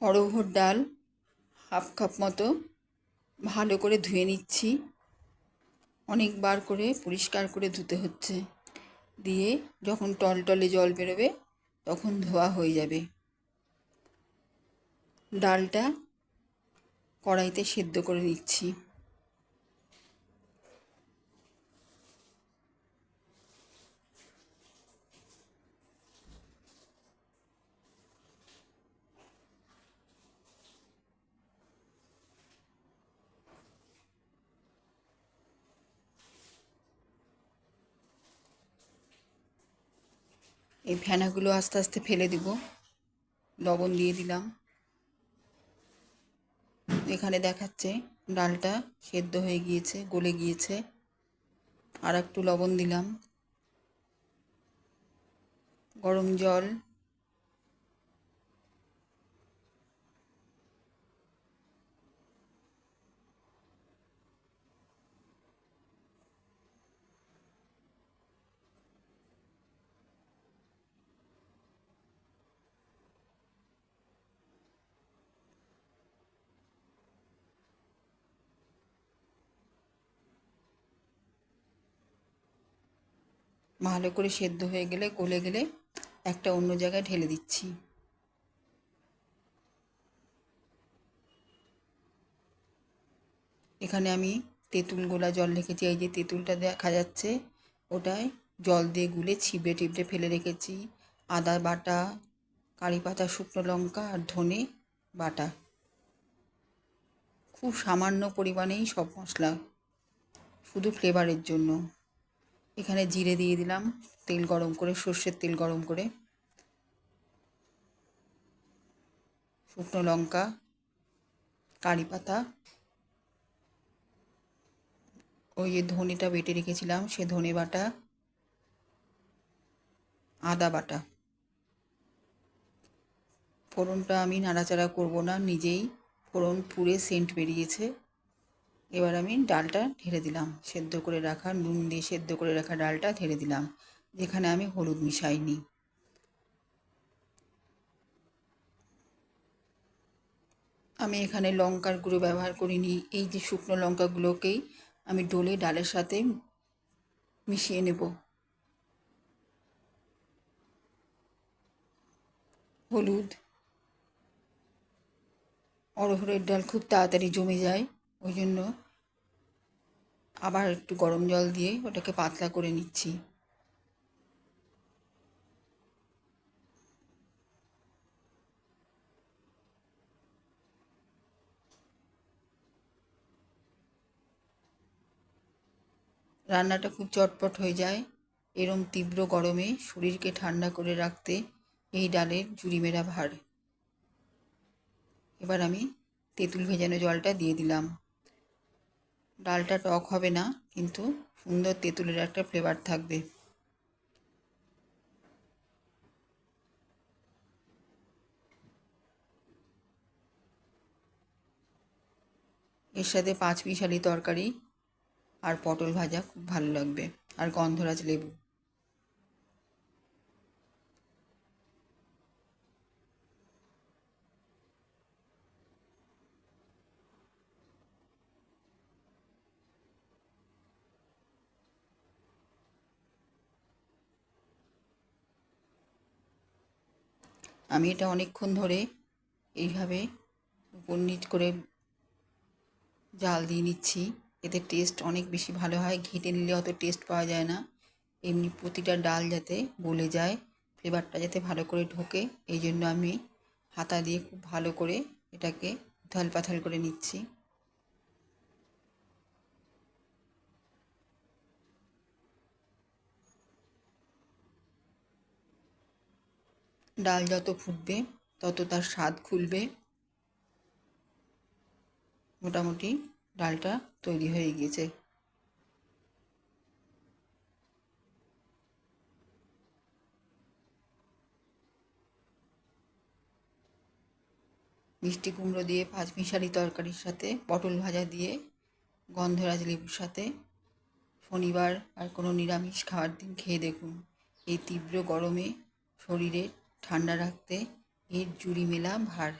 অড়হর ডাল half cup মতো ভালো করে ধুয়ে নিচ্ছি। অনেকবার করে পরিষ্কার করে ধুতে হচ্ছে। দিয়ে যখন টলটলে জল বেরোবে তখন ধোয়া হয়ে যাবে। ডালটা কড়াইতে সেদ্ধ করে নিচ্ছি। এই ফেনাগুলো আস্তে আস্তে ফেলে দিব। লবণ দিয়ে দিলাম। এখানে দেখাচ্ছে ডালটা সেদ্ধ হয়ে গিয়েছে, গলে গিয়েছে। আর একটু লবণ দিলাম। গরম জল ভালো করে সেদ্ধ হয়ে গেলে, গলে গেলে একটা অন্য জায়গায় ঢেলে দিচ্ছি। এখানে আমি তেঁতুল, গোলা জল রেখেছি। এই যে তেঁতুলটা দেখা যাচ্ছে, ওটায় জল দিয়ে গুলে ছিপড়ে টিপড়ে ফেলে রেখেছি। আদা বাটা, কারি পাতা, শুকনো লঙ্কা আর ধনে বাটা। খুব সামান্য পরিমাণেই সব মশলা, শুধু ফ্লেভারের জন্য। এখানে জিরে দিয়ে দিলাম, তেল গরম করে, সর্ষের তেল গরম করে। শুকনো লঙ্কা, কারি পাতা। ওই যে ধনেটা বেটে রেখেছিলাম, সে ধনে বাটা, আদা বাটা। ফোড়নটা আমি নাড়াচাড়া করব না, নিজেই ফোড়ন পুড়ে সেন্ট বেরিয়েছে। এবার আমি ডালটা ঢেলে দিলাম। সেদ্ধ করে রাখা নুন দিয়ে সেদ্ধ করে রাখা ডালটা ঢেলে দিলাম, যেখানে আমি হলুদ মিশাইনি। আমি এখানে লঙ্কার গুঁড়ো ব্যবহার করিনি। এই যে শুকনো লঙ্কাগুলোকেই আমি ডলে ডালের সাথে মিশিয়ে নেব। হলুদ অরহরের ডাল খুব তাড়াতাড়ি জমে যায়। ওই জন্য আবার একটু গরম জল দিয়ে ওটাকে পাতলা করে নিচ্ছি। রান্নাটা খুব চটপট হয়ে যায়। এরম তীব্র গরমে শরীরকে ঠান্ডা করে রাখতে এই ডালের জুড়ি মেরা ভার। এবার আমি তেঁতুল ভেজানো জলটা দিয়ে দিলাম। ডালটা টক হবে না, কিন্তু সুন্দর তেঁতুলের একটা ফ্লেভার থাকবে। এর সাথে পাঁচ মিশালি তরকারি আর পটল ভাজা খুব ভালো লাগবে, আর গন্ধরাজ লেবু। আমি এটা অনেকক্ষণ ধরে এইভাবে উপর নিচ করে জাল দিয়ে নিচ্ছি। এতে টেস্ট অনেক বেশি ভালো হয়। ঘেঁটে নিলে অত টেস্ট পাওয়া যায় না। এমনি প্রতিটা ডাল যাতে গলে যায় ফ্লেভারটা যাতে ভালো করে ঢোকে, এই জন্য আমি হাতা দিয়ে খুব ভালো করে এটাকে উথাল পাথাল করে নিচ্ছি। ডাল যত ফুটবে, তত তার স্বাদ খুলবে। মোটামুটি ডালটা তৈরি হয়ে গিয়েছে। মিষ্টি কুমড়ো দিয়ে পাঁচমিশালি তরকারির সাথে, পটল ভাজা দিয়ে, গন্ধরাজ লেবুর সাথে, শনিবার আর কোনো নিরামিষ খাওয়ার দিন খেয়ে দেখুন। এই তীব্র গরমে শরীরে ঠান্ডা রাখতে এর জুড়ি মেলা ভার।